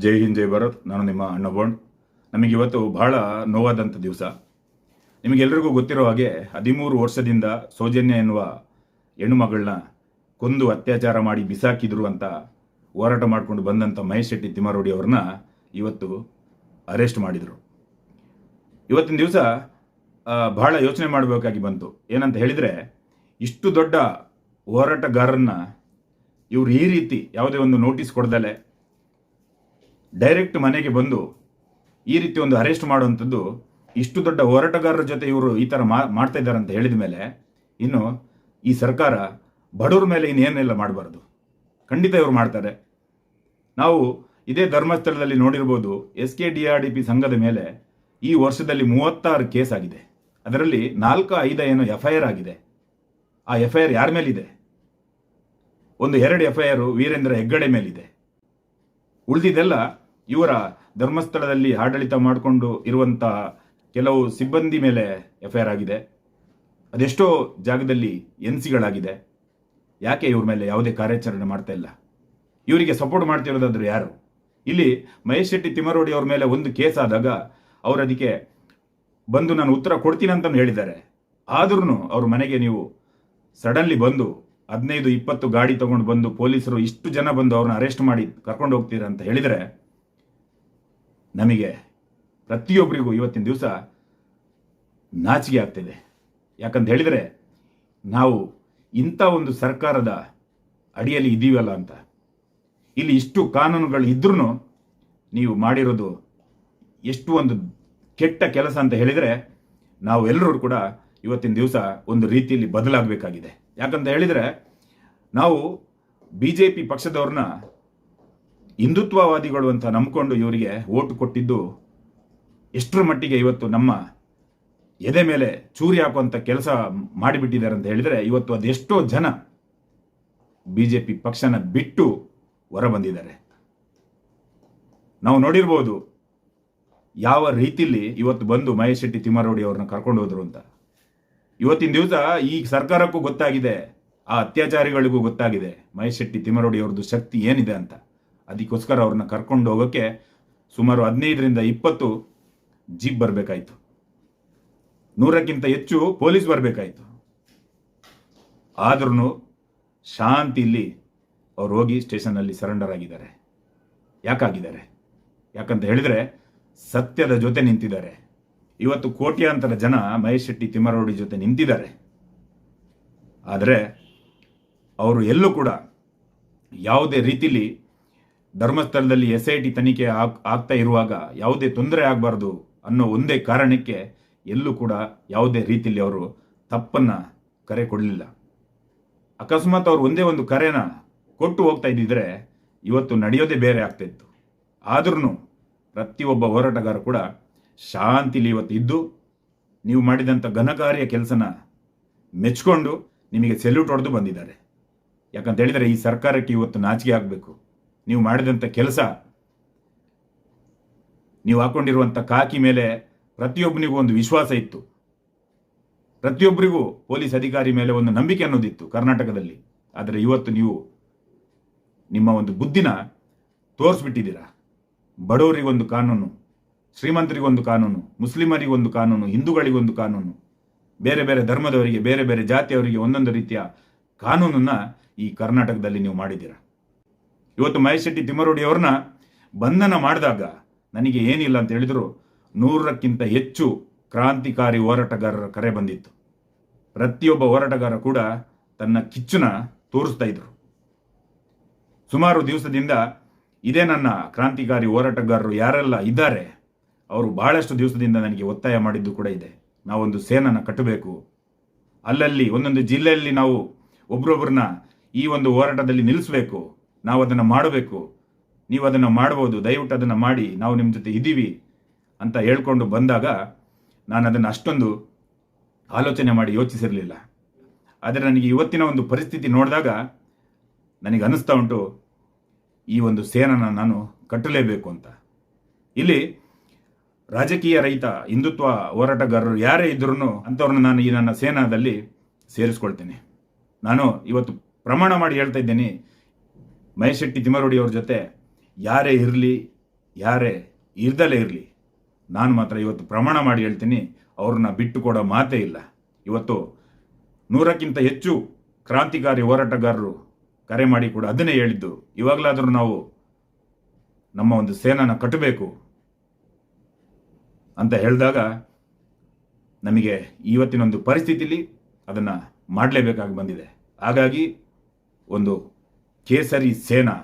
ಜೈ ಹಿಂದ್ ಜೈ ಭಾರತ್. ನಾನು ನಿಮ್ಮ ಅಣ್ಣ ಬೋಂಡ್ ನಮಗೆ ಇವತ್ತು ಬಹಳ ನೋವಾದಂಥ ದಿವಸ. ನಿಮಗೆಲ್ಲರಿಗೂ ಗೊತ್ತಿರೋ ಹಾಗೆ ಹದಿಮೂರು ವರ್ಷದಿಂದ ಸೌಜನ್ಯ ಎನ್ನುವ ಹೆಣ್ಣು ಮಗಳನ್ನ ಕೊಂದು ಅತ್ಯಾಚಾರ ಮಾಡಿ ಬಿಸಾಕಿದ್ರು ಅಂತ ಹೋರಾಟ ಮಾಡಿಕೊಂಡು ಬಂದಂಥ ಮಹೇಶ್ ಶೆಟ್ಟಿ ತಿಮ್ಮಾರೋಡಿ ಅವ್ರನ್ನ ಇವತ್ತು ಅರೆಸ್ಟ್ ಮಾಡಿದರು. ಇವತ್ತಿನ ದಿವಸ ಬಹಳ ಯೋಚನೆ ಮಾಡಬೇಕಾಗಿ ಬಂತು. ಏನಂತ ಹೇಳಿದರೆ, ಇಷ್ಟು ದೊಡ್ಡ ಹೋರಾಟಗಾರರನ್ನ ಇವರು ಈ ರೀತಿ ಯಾವುದೇ ಒಂದು ನೋಟಿಸ್ ಕೊಡ್ದಲೆ ಡೈರೆಕ್ಟ್ ಮನೆಗೆ ಬಂದು ಈ ರೀತಿ ಒಂದು ಅರೆಸ್ಟ್ ಮಾಡುವಂಥದ್ದು ಇಷ್ಟು ದೊಡ್ಡ ಹೋರಾಟಗಾರರ ಜೊತೆ ಇವರು ಈ ಥರ ಮಾಡ್ತಾ ಇದ್ದಾರೆ ಅಂತ ಹೇಳಿದ ಮೇಲೆ ಇನ್ನು ಈ ಸರ್ಕಾರ ಬಡವ್ರ ಮೇಲೆ ಇನ್ನೇನೆಲ್ಲ ಮಾಡಬಾರ್ದು. ಖಂಡಿತ ಇವರು ಮಾಡ್ತಾರೆ. ನಾವು ಇದೇ ಧರ್ಮಸ್ಥಳದಲ್ಲಿ ನೋಡಿರ್ಬೋದು S K D R D P ಸಂಘದ ಮೇಲೆ ಈ ವರ್ಷದಲ್ಲಿ ಮೂವತ್ತಾರು ಕೇಸ್ ಆಗಿದೆ. ಅದರಲ್ಲಿ ನಾಲ್ಕು ಐದು ಏನು ಎಫ್ ಐ ಆರ್ ಆಗಿದೆ. ಆ ಎಫ್ ಐ ಆರ್ ಯಾರ ಮೇಲಿದೆ? ಒಂದು ಎರಡು ಎಫ್ ಐ ಆರು ವೀರೇಂದ್ರ ಹೆಗ್ಗಡೆ ಮೇಲಿದೆ. ಉಳಿದಿದ್ದೆಲ್ಲ ಇವರ ಧರ್ಮಸ್ಥಳದಲ್ಲಿ ಆಡಳಿತ ಮಾಡಿಕೊಂಡು ಇರುವಂತಹ ಕೆಲವು ಸಿಬ್ಬಂದಿ ಮೇಲೆ ಎಫ್ ಐ ಆರ್ ಆಗಿದೆ. ಅದೆಷ್ಟೋ ಜಾಗದಲ್ಲಿ ಎನ್ ಸಿಗಳಾಗಿದೆ ಯಾಕೆ ಇವ್ರ ಮೇಲೆ ಯಾವುದೇ ಕಾರ್ಯಾಚರಣೆ ಮಾಡ್ತಾ ಇಲ್ಲ? ಇವರಿಗೆ ಸಪೋರ್ಟ್ ಮಾಡ್ತಿರೋದಾದ್ರು ಯಾರು? ಇಲ್ಲಿ ಮಹೇಶ್ ಶೆಟ್ಟಿ ತಿಮ್ಮರೋಡಿ ಅವ್ರ ಮೇಲೆ ಒಂದು ಕೇಸ್ ಆದಾಗ ಅವರು ಅದಕ್ಕೆ ಬಂದು ನಾನು ಉತ್ತರ ಕೊಡ್ತೀನಿ ಅಂತಲೂ ಹೇಳಿದ್ದಾರೆ. ಆದ್ರೂ ಅವ್ರ ಮನೆಗೆ ನೀವು ಸಡನ್ಲಿ ಬಂದು ಹದಿನೈದು ಇಪ್ಪತ್ತು ಗಾಡಿ ತಗೊಂಡು ಬಂದು ಪೊಲೀಸರು ಇಷ್ಟು ಜನ ಬಂದು ಅವ್ರನ್ನ ಅರೆಸ್ಟ್ ಮಾಡಿ ಕರ್ಕೊಂಡು ಹೋಗ್ತೀರಾ ಅಂತ ಹೇಳಿದರೆ ನಮಗೆ ಪ್ರತಿಯೊಬ್ಬರಿಗೂ ಇವತ್ತಿನ ದಿವಸ ನಾಚಿಕೆ ಆಗ್ತಿದೆ. ಯಾಕಂತ ಹೇಳಿದರೆ ನಾವು ಇಂಥ ಒಂದು ಸರ್ಕಾರದ ಅಡಿಯಲ್ಲಿ ಇದ್ದೀವಲ್ಲ ಅಂತ. ಇಲ್ಲಿ ಇಷ್ಟು ಕಾನೂನುಗಳು ಇದ್ರೂ ನೀವು ಮಾಡಿರೋದು ಎಷ್ಟು ಒಂದು ಕೆಟ್ಟ ಕೆಲಸ ಅಂತ ಹೇಳಿದರೆ ನಾವು ಎಲ್ಲರೂ ಕೂಡ ಇವತ್ತಿನ ದಿವಸ ಒಂದು ರೀತಿಯಲ್ಲಿ ಬದಲಾಗಬೇಕಾಗಿದೆ. ಯಾಕಂತ ಹೇಳಿದರೆ ನಾವು ಬಿ ಜೆ ಪಿ ಪಕ್ಷದವ್ರನ್ನ ಹಿಂದುತ್ವವಾದಿಗಳು ಅಂತ ನಂಬಿಕೊಂಡು ಇವರಿಗೆ ಓಟು ಕೊಟ್ಟಿದ್ದು ಎಷ್ಟರ ಮಟ್ಟಿಗೆ ಇವತ್ತು ನಮ್ಮ ಎದೆ ಮೇಲೆ ಚೂರಿ ಹಾಕುವಂಥ ಕೆಲಸ ಮಾಡಿಬಿಟ್ಟಿದ್ದಾರೆ ಅಂತ ಹೇಳಿದರೆ ಇವತ್ತು ಅದೆಷ್ಟೋ ಜನ ಬಿ ಜೆ ಪಿ ಪಕ್ಷನ ಬಿಟ್ಟು ಹೊರ ಬಂದಿದ್ದಾರೆ ನಾವು ನೋಡಿರ್ಬೋದು ಯಾವ ರೀತಿಲಿ ಇವತ್ತು ಬಂದು ಮಹೇಶ್ ಶೆಟ್ಟಿ ತಿಮ್ಮಾರೋಡಿ ಅವ್ರನ್ನ ಕರ್ಕೊಂಡು ಹೋದ್ರು ಅಂತ. ಇವತ್ತಿನ ದಿವಸ ಈ ಸರ್ಕಾರಕ್ಕೂ ಗೊತ್ತಾಗಿದೆ, ಆ ಅತ್ಯಾಚಾರಿಗಳಿಗೂ ಗೊತ್ತಾಗಿದೆ ಮಹೇಶ್ ಶೆಟ್ಟಿ ತಿಮ್ಮರೋಡಿ ಅವ್ರದ್ದು ಶಕ್ತಿ ಏನಿದೆ ಅಂತ. ಅದಕ್ಕೋಸ್ಕರ ಅವ್ರನ್ನ ಕರ್ಕೊಂಡು ಹೋಗೋಕ್ಕೆ ಸುಮಾರು ಹದಿನೈದರಿಂದ ಇಪ್ಪತ್ತು ಜೀಪ್ ಬರಬೇಕಾಯ್ತು. ನೂರಕ್ಕಿಂತ ಹೆಚ್ಚು ಪೊಲೀಸ್ ಬರಬೇಕಾಯ್ತು. ಆದ್ರೂ ಶಾಂತಿಲಿ ಅವ್ರು ಹೋಗಿ ಸ್ಟೇಷನ್ನಲ್ಲಿ ಸರೆಂಡರ್ ಆಗಿದ್ದಾರೆ. ಯಾಕಾಗಿದ್ದಾರೆ? ಯಾಕಂತ ಹೇಳಿದ್ರೆ ಸತ್ಯದ ಜೊತೆ ನಿಂತಿದ್ದಾರೆ. ಇವತ್ತು ಕೋಟ್ಯಾಂತರ ಜನ ಮಹೇಶ್ ಶೆಟ್ಟಿ ತಿಮ್ಮರೋಡಿ ಜೊತೆ ನಿಂತಿದ್ದಾರೆ. ಆದರೆ ಅವರು ಎಲ್ಲೂ ಕೂಡ ಯಾವುದೇ ರೀತಿಲಿ ಧರ್ಮಸ್ಥಳದಲ್ಲಿ ಎಸ್ ಐ ಟಿ ತನಿಖೆ ಆಗ್, ಆಗ್ತಾ ಇರುವಾಗ ಯಾವುದೇ ತೊಂದರೆ ಆಗಬಾರ್ದು ಅನ್ನೋ ಒಂದೇ ಕಾರಣಕ್ಕೆ ಎಲ್ಲೂ ಕೂಡ ಯಾವುದೇ ರೀತಿಯಲ್ಲಿ ಅವರು ತಪ್ಪನ್ನು ಕರೆ ಕೊಡಲಿಲ್ಲ. ಅಕಸ್ಮಾತ್ ಅವರು ಒಂದೇ ಒಂದು ಕರೆನ ಕೊಟ್ಟು ಹೋಗ್ತಾ ಇದ್ದಿದ್ರೆ ಇವತ್ತು ನಡೆಯೋದೇ ಬೇರೆ ಆಗ್ತಾಯಿತ್ತು ಆದ್ರೂ ಪ್ರತಿಯೊಬ್ಬ ಹೋರಾಟಗಾರ ಕೂಡ ಶಾಂತಿಲಿ ಇವತ್ತು ಇದ್ದು, ನೀವು ಮಾಡಿದಂಥ ಘನಕಾರ್ಯ ಕೆಲಸನ ಮೆಚ್ಕೊಂಡು ನಿಮಗೆ ಸೆಲ್ಯೂಟ್ ಹೊಡೆದು ಬಂದಿದ್ದಾರೆ. ಯಾಕಂತ ಹೇಳಿದರೆ ಈ ಸರ್ಕಾರಕ್ಕೆ ಇವತ್ತು ನಾಚಿಕೆ ಆಗಬೇಕು. ನೀವು ಮಾಡಿದಂಥ ಕೆಲಸ, ನೀವು ಹಾಕೊಂಡಿರುವಂಥ ಕಾಕಿ ಮೇಲೆ ಪ್ರತಿಯೊಬ್ಬನಿಗೂ ಒಂದು ವಿಶ್ವಾಸ ಇತ್ತು. ಪ್ರತಿಯೊಬ್ಬರಿಗೂ ಪೊಲೀಸ್ ಅಧಿಕಾರಿ ಮೇಲೆ ಒಂದು ನಂಬಿಕೆ ಅನ್ನೋದಿತ್ತು ಕರ್ನಾಟಕದಲ್ಲಿ. ಆದರೆ ಇವತ್ತು ನೀವು ನಿಮ್ಮ ಒಂದು ಬುದ್ಧಿನ ತೋರಿಸ್ಬಿಟ್ಟಿದ್ದೀರಾ. ಬಡವರಿಗೊಂದು ಕಾನೂನು, ಶ್ರೀಮಂತರಿಗೊಂದು ಕಾನೂನು, ಮುಸ್ಲಿಮರಿಗೊಂದು ಕಾನೂನು, ಹಿಂದೂಗಳಿಗೊಂದು ಕಾನೂನು, ಬೇರೆ ಬೇರೆ ಧರ್ಮದವರಿಗೆ, ಬೇರೆ ಬೇರೆ ಜಾತಿಯವರಿಗೆ ಒಂದೊಂದು ರೀತಿಯ ಕಾನೂನನ್ನು ಈ ಕರ್ನಾಟಕದಲ್ಲಿ ನೀವು ಮಾಡಿದ್ದೀರಾ. ಇವತ್ತು ಮಹೇಶ್ ಶೆಟ್ಟಿ ತಿಮ್ಮರೋಡಿ ಅವ್ರನ್ನ ಬಂಧನ ಮಾಡಿದಾಗ ನನಗೆ ಏನಿಲ್ಲ ಅಂತ ಹೇಳಿದ್ರು ನೂರಕ್ಕಿಂತ ಹೆಚ್ಚು ಕ್ರಾಂತಿಕಾರಿ ಹೋರಾಟಗಾರರ ಕರೆ ಬಂದಿತ್ತು. ಪ್ರತಿಯೊಬ್ಬ ಹೋರಾಟಗಾರ ಕೂಡ ತನ್ನ ಕಿಚ್ಚುನ ತೋರಿಸ್ತಾ ಇದ್ರು. ಸುಮಾರು ದಿವಸದಿಂದ ಇದೇ ನನ್ನ ಕ್ರಾಂತಿಕಾರಿ ಹೋರಾಟಗಾರರು ಯಾರೆಲ್ಲ ಇದ್ದಾರೆ, ಅವರು ಬಹಳಷ್ಟು ದಿವಸದಿಂದ ನನಗೆ ಒತ್ತಾಯ ಮಾಡಿದ್ದು ಕೂಡ ಇದೆ. ನಾವೊಂದು ಸೇನನ್ನು ಕಟ್ಟಬೇಕು. ಅಲ್ಲಲ್ಲಿ ಒಂದೊಂದು ಜಿಲ್ಲೆಯಲ್ಲಿ ನಾವು ಒಬ್ರೊಬ್ಬರನ್ನ ಈ ಒಂದು ಹೋರಾಟದಲ್ಲಿ ನಿಲ್ಲಿಸಬೇಕು. ನಾವು ಅದನ್ನು ಮಾಡಬೇಕು. ನೀವು ಅದನ್ನು ಮಾಡ್ಬೋದು ದಯವಿಟ್ಟು ಅದನ್ನು ಮಾಡಿ, ನಾವು ನಿಮ್ಮ ಜೊತೆ ಇದ್ದೀವಿ ಅಂತ ಹೇಳ್ಕೊಂಡು ಬಂದಾಗ ನಾನು ಅದನ್ನು ಅಷ್ಟೊಂದು ಆಲೋಚನೆ ಮಾಡಿ ಯೋಚಿಸಿರಲಿಲ್ಲ. ಆದರೆ ನನಗೆ ಇವತ್ತಿನ ಒಂದು ಪರಿಸ್ಥಿತಿ ನೋಡಿದಾಗ ನನಗೆ ಅನ್ನಿಸ್ತಾ ಉಂಟು, ಈ ಒಂದು ಸೇನನ ನಾನು ಕಟ್ಟಲೇಬೇಕು ಅಂತ. ಇಲ್ಲಿ ರಾಜಕೀಯ ರೈತ ಹಿಂದುತ್ವ ಹೋರಾಟಗಾರರು ಯಾರೇ ಇದ್ರೂ ಅಂಥವ್ರನ್ನ ನಾನು ಈ ನನ್ನ ಸೇನಾದಲ್ಲಿ ಸೇರಿಸ್ಕೊಳ್ತೇನೆ. ನಾನು ಇವತ್ತು ಪ್ರಮಾಣ ಮಾಡಿ ಹೇಳ್ತಾ ಇದ್ದೇನೆ ಮಹೇಶ್ ಶೆಟ್ಟಿ ತಿಮ್ಮರೋಡಿ ಅವ್ರ ಜೊತೆ ಯಾರೇ ಇರಲಿ, ಯಾರೇ ಇರ್ದಲೇ ಇರಲಿ, ನಾನು ಮಾತ್ರ ಇವತ್ತು ಪ್ರಮಾಣ ಮಾಡಿ ಹೇಳ್ತೀನಿ, ಅವ್ರನ್ನ ಬಿಟ್ಟು ಕೊಡೋ ಮಾತೇ ಇಲ್ಲ. ಇವತ್ತು ನೂರಕ್ಕಿಂತ ಹೆಚ್ಚು ಕ್ರಾಂತಿಕಾರಿ ಹೋರಾಟಗಾರರು ಕರೆ ಮಾಡಿ ಕೂಡ ಅದನ್ನೇ ಹೇಳಿದ್ದು. ಇವಾಗಲಾದರೂ ನಾವು ನಮ್ಮ ಒಂದು ಸೇನಾನ ಕಟ್ಟಬೇಕು ಅಂತ ಹೇಳಿದಾಗ ನಮಗೆ ಇವತ್ತಿನೊಂದು ಪರಿಸ್ಥಿತಿಲಿ ಅದನ್ನು ಮಾಡಲೇಬೇಕಾಗಿ ಬಂದಿದೆ. ಹಾಗಾಗಿ ಒಂದು ಕೇಸರಿ ಸೇನಾ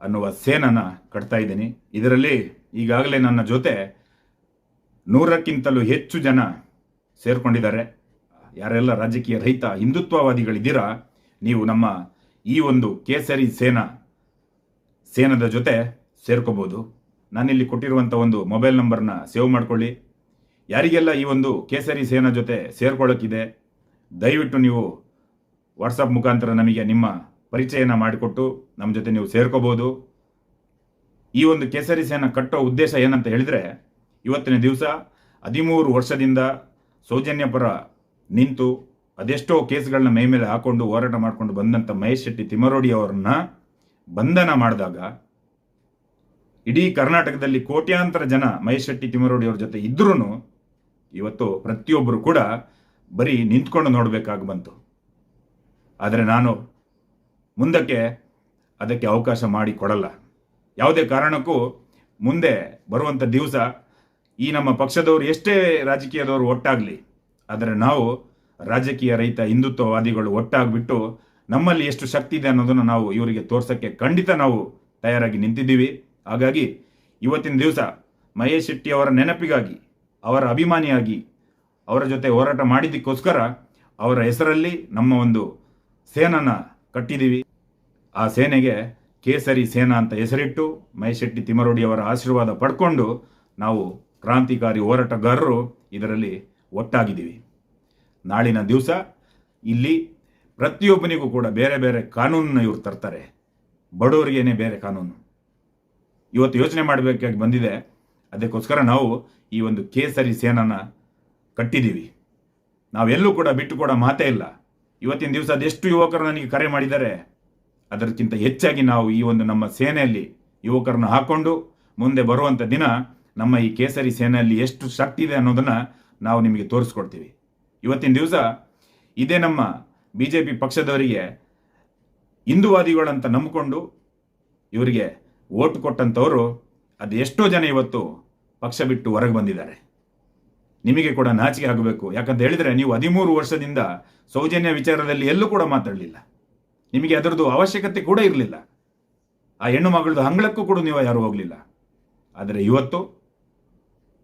ಅನ್ನುವ ಸೇನನ ಕಟ್ತಾ ಇದ್ದೀನಿ. ಇದರಲ್ಲಿ ಈಗಾಗಲೇ ನನ್ನ ಜೊತೆ ನೂರಕ್ಕಿಂತಲೂ ಹೆಚ್ಚು ಜನ ಸೇರಿಕೊಂಡಿದ್ದಾರೆ. ಯಾರೆಲ್ಲ ರಾಜಕೀಯ ರಹಿತ ಹಿಂದುತ್ವವಾದಿಗಳಿದ್ದೀರಾ, ನೀವು ನಮ್ಮ ಈ ಒಂದು ಕೇಸರಿ ಸೇನಾ, ಸೇನದ ಜೊತೆ ಸೇರ್ಕೋಬೋದು. ನಾನಿಲ್ಲಿ ಕೊಟ್ಟಿರುವಂಥ ಒಂದು ಮೊಬೈಲ್ ನಂಬರ್ನ ಸೇವ್ ಮಾಡಿಕೊಳ್ಳಿ. ಯಾರಿಗೆಲ್ಲ ಈ ಒಂದು ಕೇಸರಿ ಸೇನಾ ಜೊತೆ ಸೇರ್ಕೊಳ್ಳೋಕ್ಕಿದೆ, ದಯವಿಟ್ಟು ನೀವು ವಾಟ್ಸಪ್ ಮುಖಾಂತರ ನಮಗೆ ನಿಮ್ಮ ಪರಿಚಯನ ಮಾಡಿಕೊಟ್ಟು ನಮ್ಮ ಜೊತೆ ನೀವು ಸೇರ್ಕೋಬೋದು. ಈ ಒಂದು ಕೇಸರಿ ಸೇನ ಕಟ್ಟೋ ಉದ್ದೇಶ ಏನಂತ ಹೇಳಿದರೆ, ಇವತ್ತಿನ ದಿವಸ ಹದಿಮೂರು ವರ್ಷದಿಂದ ಸೌಜನ್ಯ ಪರ ನಿಂತು ಅದೆಷ್ಟೋ ಕೇಸ್ಗಳನ್ನ ಮೈ ಮೇಲೆ ಹಾಕೊಂಡು ಹೋರಾಟ ಮಾಡಿಕೊಂಡು ಬಂದಂಥ ಮಹೇಶ್ ಶೆಟ್ಟಿ ತಿಮ್ಮರೋಡಿ ಅವರನ್ನ ಬಂಧನ ಮಾಡಿದಾಗ, ಇಡೀ ಕರ್ನಾಟಕದಲ್ಲಿ ಕೋಟ್ಯಾಂತರ ಜನ ಮಹೇಶ್ ಶೆಟ್ಟಿ ತಿಮ್ಮರೋಡಿ ಅವ್ರ ಜೊತೆ ಇದ್ರೂ ಇವತ್ತು ಪ್ರತಿಯೊಬ್ಬರು ಕೂಡ ಬರೀ ನಿಂತ್ಕೊಂಡು ನೋಡಬೇಕಾಗಿ ಬಂತು. ಆದರೆ ನಾನು ಮುಂದಕ್ಕೆ ಅದಕ್ಕೆ ಅವಕಾಶ ಮಾಡಿ ಕೊಡಲ್ಲ. ಯಾವುದೇ ಕಾರಣಕ್ಕೂ ಮುಂದೆ ಬರುವಂಥ ದಿವಸ ಈ ನಮ್ಮ ಪಕ್ಷದವರು ಎಷ್ಟೇ ರಾಜಕೀಯದವರು ಒಟ್ಟಾಗಲಿ, ಆದರೆ ನಾವು ರಾಜಕೀಯ ರೈತ ಹಿಂದುತ್ವವಾದಿಗಳು ಒಟ್ಟಾಗ್ಬಿಟ್ಟು ನಮ್ಮಲ್ಲಿ ಎಷ್ಟು ಶಕ್ತಿ ಇದೆ ಅನ್ನೋದನ್ನು ನಾವು ಇವರಿಗೆ ತೋರ್ಸೋಕ್ಕೆ ಖಂಡಿತ ನಾವು ತಯಾರಾಗಿ ನಿಂತಿದ್ದೀವಿ. ಹಾಗಾಗಿ ಇವತ್ತಿನ ದಿವಸ ಮಹೇಶ್ ಶೆಟ್ಟಿ ಅವರ ನೆನಪಿಗಾಗಿ, ಅವರ ಅಭಿಮಾನಿಯಾಗಿ, ಅವರ ಜೊತೆ ಹೋರಾಟ ಮಾಡಿದ್ದಕ್ಕೋಸ್ಕರ ಅವರ ಹೆಸರಲ್ಲಿ ನಮ್ಮ ಒಂದು ಸೇನನ್ನು ಕಟ್ಟಿದ್ದೀವಿ. ಆ ಸೇನೆಗೆ ಕೇಸರಿ ಸೇನಾ ಅಂತ ಹೆಸರಿಟ್ಟು ಮೈಶೆಟ್ಟಿ ಶೆಟ್ಟಿ ತಿಮ್ಮರೋಡಿ ಅವರ ಆಶೀರ್ವಾದ ಪಡ್ಕೊಂಡು ನಾವು ಕ್ರಾಂತಿಕಾರಿ ಹೋರಾಟಗಾರರು ಇದರಲ್ಲಿ ಒಟ್ಟಾಗಿದ್ದೀವಿ. ನಾಳಿನ ದಿವಸ ಇಲ್ಲಿ ಪ್ರತಿಯೊಬ್ಬನಿಗೂ ಕೂಡ ಬೇರೆ ಬೇರೆ ಕಾನೂನನ್ನ ಇವ್ರು ತರ್ತಾರೆ. ಬಡವರಿಗೇನೆ ಬೇರೆ ಕಾನೂನು. ಇವತ್ತು ಯೋಚನೆ ಮಾಡಬೇಕಾಗಿ ಬಂದಿದೆ. ಅದಕ್ಕೋಸ್ಕರ ನಾವು ಈ ಒಂದು ಕೇಸರಿ ಸೇನಾನ ಕಟ್ಟಿದ್ದೀವಿ. ನಾವೆಲ್ಲೂ ಕೂಡ ಬಿಟ್ಟು ಕೂಡ ಮಾತೇ ಇಲ್ಲ. ಇವತ್ತಿನ ದಿವಸ ಅದೆಷ್ಟು ಯುವಕರು ನನಗೆ ಕರೆ ಮಾಡಿದ್ದಾರೆ? ಅದಕ್ಕಿಂತ ಹೆಚ್ಚಾಗಿ ನಾವು ಈ ಒಂದು ನಮ್ಮ ಸೇನೆಯಲ್ಲಿ ಯುವಕರನ್ನು ಹಾಕೊಂಡು ಮುಂದೆ ಬರುವಂಥ ದಿನ ನಮ್ಮ ಈ ಕೇಸರಿ ಸೇನೆಯಲ್ಲಿ ಎಷ್ಟು ಶಕ್ತಿ ಇದೆ ಅನ್ನೋದನ್ನ ನಾವು ನಿಮಗೆ ತೋರಿಸ್ಕೊಡ್ತೀವಿ. ಇವತ್ತಿನ ದಿವಸ ಇದೇ ನಮ್ಮ ಬಿ ಜೆ ಪಿ ಪಕ್ಷದವರಿಗೆ ಹಿಂದುವಾದಿಗಳಂತ ನಂಬಿಕೊಂಡು ಇವರಿಗೆ ಓಟ್ ಕೊಟ್ಟಂಥವರು ಅದು ಎಷ್ಟೋ ಜನ ಇವತ್ತು ಪಕ್ಷ ಬಿಟ್ಟು ಹೊರಗೆ ಬಂದಿದ್ದಾರೆ. ನಿಮಗೆ ಕೂಡ ನಾಚಿಕೆ ಆಗಬೇಕು. ಯಾಕಂತ ಹೇಳಿದರೆ ನೀವು ಹದಿಮೂರು ವರ್ಷದಿಂದ ಸೌಜನ್ಯ ವಿಚಾರದಲ್ಲಿ ಎಲ್ಲೂ ಕೂಡ ಮಾತಾಡಲಿಲ್ಲ. ನಿಮಗೆ ಅದರದ್ದು ಅವಶ್ಯಕತೆ ಕೂಡ ಇರಲಿಲ್ಲ. ಆ ಹೆಣ್ಣು ಮಗಳದ್ದು ಅಂಗಳಕ್ಕೂ ಕೂಡ ನೀವು ಯಾರು ಹೋಗಲಿಲ್ಲ. ಆದರೆ ಇವತ್ತು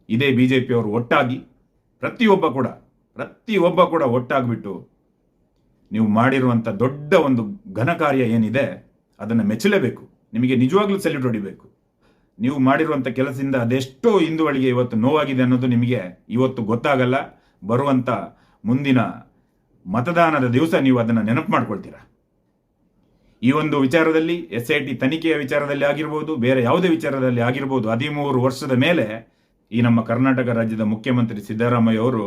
ಇದೇ ಬಿ ಜೆ ಪಿಯವರು ಒಟ್ಟಾಗಿ ಪ್ರತಿಯೊಬ್ಬ ಕೂಡ ಪ್ರತಿಯೊಬ್ಬ ಕೂಡ ಒಟ್ಟಾಗಿಬಿಟ್ಟು ನೀವು ಮಾಡಿರುವಂಥ ದೊಡ್ಡ ಒಂದು ಘನ ಕಾರ್ಯ ಏನಿದೆ, ಅದನ್ನು ಮೆಚ್ಚಲೇಬೇಕು. ನಿಮಗೆ ನಿಜವಾಗ್ಲೂ ಸೆಲ್ಯೂಟ್ ಹೊಡಿಬೇಕು. ನೀವು ಮಾಡಿರುವಂಥ ಕೆಲಸದಿಂದ ಅದೆಷ್ಟೋ ಹಿಂದುವಳಿಗೆ ಇವತ್ತು ನೋವಾಗಿದೆ ಅನ್ನೋದು ನಿಮಗೆ ಇವತ್ತು ಗೊತ್ತಾಗಲ್ಲ. ಬರುವಂಥ ಮುಂದಿನ ಮತದಾನದ ದಿವಸ ನೀವು ಅದನ್ನು ನೆನಪು ಮಾಡ್ಕೊಳ್ತೀರಾ? ಈ ಒಂದು ವಿಚಾರದಲ್ಲಿ ಎಸ್ ಐ ಟಿ ತನಿಖೆಯ ವಿಚಾರದಲ್ಲಿ ಆಗಿರ್ಬೋದು, ಬೇರೆ ಯಾವುದೇ ವಿಚಾರದಲ್ಲಿ ಆಗಿರ್ಬೋದು, ಹದಿಮೂರು ವರ್ಷದ ಮೇಲೆ ಈ ನಮ್ಮ ಕರ್ನಾಟಕ ರಾಜ್ಯದ ಮುಖ್ಯಮಂತ್ರಿ ಸಿದ್ದರಾಮಯ್ಯ ಅವರು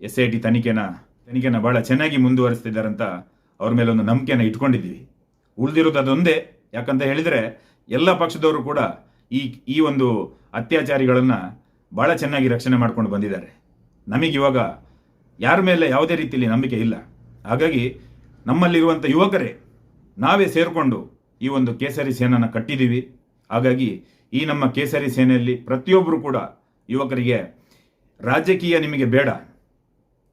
ಎಸ್ ಐ ಟಿ ತನಿಖೆನ ತನಿಖೆನ ಬಹಳ ಚೆನ್ನಾಗಿ ಮುಂದುವರಿಸ್ತಿದ್ದಾರಂತ ಅವ್ರ ಮೇಲೆ ಒಂದು ನಂಬಿಕೆನ ಇಟ್ಕೊಂಡಿದ್ದೀವಿ. ಉಳಿದಿರೋದು ಅದೊಂದೇ. ಯಾಕಂತ ಹೇಳಿದರೆ ಎಲ್ಲ ಪಕ್ಷದವರು ಕೂಡ ಈ ಈ ಒಂದು ಅತ್ಯಾಚಾರಿಗಳನ್ನು ಭಾಳ ಚೆನ್ನಾಗಿ ರಕ್ಷಣೆ ಮಾಡ್ಕೊಂಡು ಬಂದಿದ್ದಾರೆ. ನಮಗಿವಾಗ ಯಾರ ಮೇಲೆ ಯಾವುದೇ ರೀತಿಯಲ್ಲಿ ನಂಬಿಕೆ ಇಲ್ಲ. ಹಾಗಾಗಿ ನಮ್ಮಲ್ಲಿರುವಂಥ ಯುವಕರೇ ನಾವೇ ಸೇರಿಕೊಂಡು ಈ ಒಂದು ಕೇಸರಿ ಸೇನನ ಕಟ್ಟಿದ್ದೀವಿ ಹಾಗಾಗಿ ಈ ನಮ್ಮ ಕೇಸರಿ ಸೇನೆಯಲ್ಲಿ ಪ್ರತಿಯೊಬ್ಬರು ಕೂಡ ಯುವಕರಿಗೆ ರಾಜಕೀಯ ನಿಮಗೆ ಬೇಡ.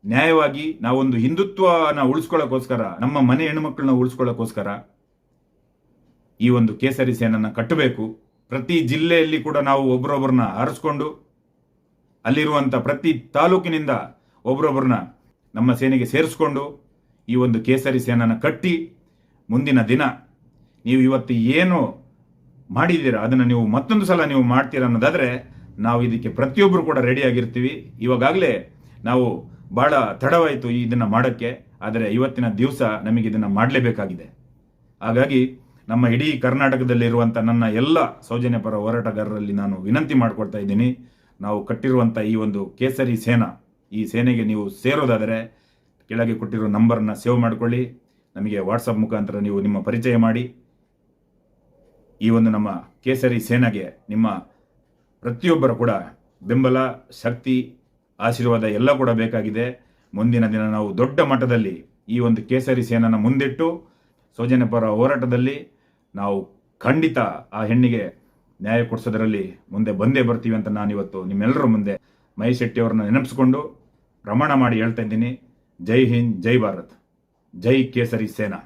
ನ್ಯಾಯವಾಗಿ ನಾವೊಂದು ಹಿಂದುತ್ವನ ಉಳಿಸ್ಕೊಳ್ಳೋಕ್ಕೋಸ್ಕರ, ನಮ್ಮ ಮನೆ ಹೆಣ್ಣುಮಕ್ಕಳನ್ನ ಉಳಿಸ್ಕೊಳ್ಳೋಕ್ಕೋಸ್ಕರ ಈ ಒಂದು ಕೇಸರಿ ಸೇನನ್ನು ಕಟ್ಟಬೇಕು. ಪ್ರತಿ ಜಿಲ್ಲೆಯಲ್ಲಿ ಕೂಡ ನಾವು ಒಬ್ಬರೊಬ್ಬರನ್ನ ಆರಿಸ್ಕೊಂಡು ಅಲ್ಲಿರುವಂಥ ಪ್ರತಿ ತಾಲೂಕಿನಿಂದ ಒಬ್ಬರೊಬ್ಬರನ್ನ ನಮ್ಮ ಸೇನೆಗೆ ಸೇರಿಸ್ಕೊಂಡು ಈ ಒಂದು ಕೇಸರಿ ಸೇನನ್ನು ಕಟ್ಟಿ ಮುಂದಿನ ದಿನ ನೀವು ಇವತ್ತು ಏನು ಮಾಡಿದ್ದೀರಾ? ಅದನ್ನು ನೀವು ಮತ್ತೊಂದು ಸಲ ನೀವು ಮಾಡ್ತೀರ ಅನ್ನೋದಾದರೆ ನಾವು ಇದಕ್ಕೆ ಪ್ರತಿಯೊಬ್ಬರು ಕೂಡ ರೆಡಿಯಾಗಿರ್ತೀವಿ ಇವಾಗಲೇ ನಾವು ಭಾಳ ತಡವಾಯಿತು ಇದನ್ನು ಮಾಡೋಕ್ಕೆ. ಆದರೆ ಇವತ್ತಿನ ದಿವಸ ನಮಗೆ ಇದನ್ನು ಮಾಡಲೇಬೇಕಾಗಿದೆ. ಹಾಗಾಗಿ ನಮ್ಮ ಇಡೀ ಕರ್ನಾಟಕದಲ್ಲಿರುವಂಥ ನನ್ನ ಎಲ್ಲ ಸೌಜನ್ಯ ಪರ ಹೋರಾಟಗಾರರಲ್ಲಿ ನಾನು ವಿನಂತಿ ಮಾಡಿಕೊಡ್ತಾ ಇದ್ದೀನಿ. ನಾವು ಕಟ್ಟಿರುವಂಥ ಈ ಒಂದು ಕೇಸರಿ ಸೇನಾ, ಈ ಸೇನೆಗೆ ನೀವು ಸೇರೋದಾದರೆ ಕೆಳಗೆ ಕೊಟ್ಟಿರೋ ನಂಬರನ್ನ ಸೇವ್ ಮಾಡಿಕೊಳ್ಳಿ. ನಮಗೆ ವಾಟ್ಸಪ್ ಮುಖಾಂತರ ನೀವು ನಿಮ್ಮ ಪರಿಚಯ ಮಾಡಿ. ಈ ಒಂದು ನಮ್ಮ ಕೇಸರಿ ಸೇನೆಗೆ ನಿಮ್ಮ ಪ್ರತಿಯೊಬ್ಬರ ಕೂಡ ಬೆಂಬಲ, ಶಕ್ತಿ, ಆಶೀರ್ವಾದ ಎಲ್ಲ ಕೂಡ ಬೇಕಾಗಿದೆ. ಮುಂದಿನ ದಿನ ನಾವು ದೊಡ್ಡ ಮಟ್ಟದಲ್ಲಿ ಈ ಒಂದು ಕೇಸರಿ ಸೇನನ್ನು ಮುಂದಿಟ್ಟು ಸೌಜನ್ಯ ಪರ ಹೋರಾಟದಲ್ಲಿ ನಾವು ಖಂಡಿತ ಆ ಹೆಣ್ಣಿಗೆ ನ್ಯಾಯ ಕೊಡಿಸೋದರಲ್ಲಿ ಮುಂದೆ ಬಂದೇ ಬರ್ತೀವಿ ಅಂತ ನಾನಿವತ್ತು ನಿಮ್ಮೆಲ್ಲರ ಮುಂದೆ ಮಹೇಶ್ ಶೆಟ್ಟಿ ಅವರನ್ನ ನೆನಪಿಸ್ಕೊಂಡು ಪ್ರಮಾಣ ಮಾಡಿ ಹೇಳ್ತಾ ಇದ್ದೀನಿ. ಜೈ ಹಿಂದ್, ಜೈ ಭಾರತ್. ಜೈ ಕೇಸರಿ ಸೇನಾ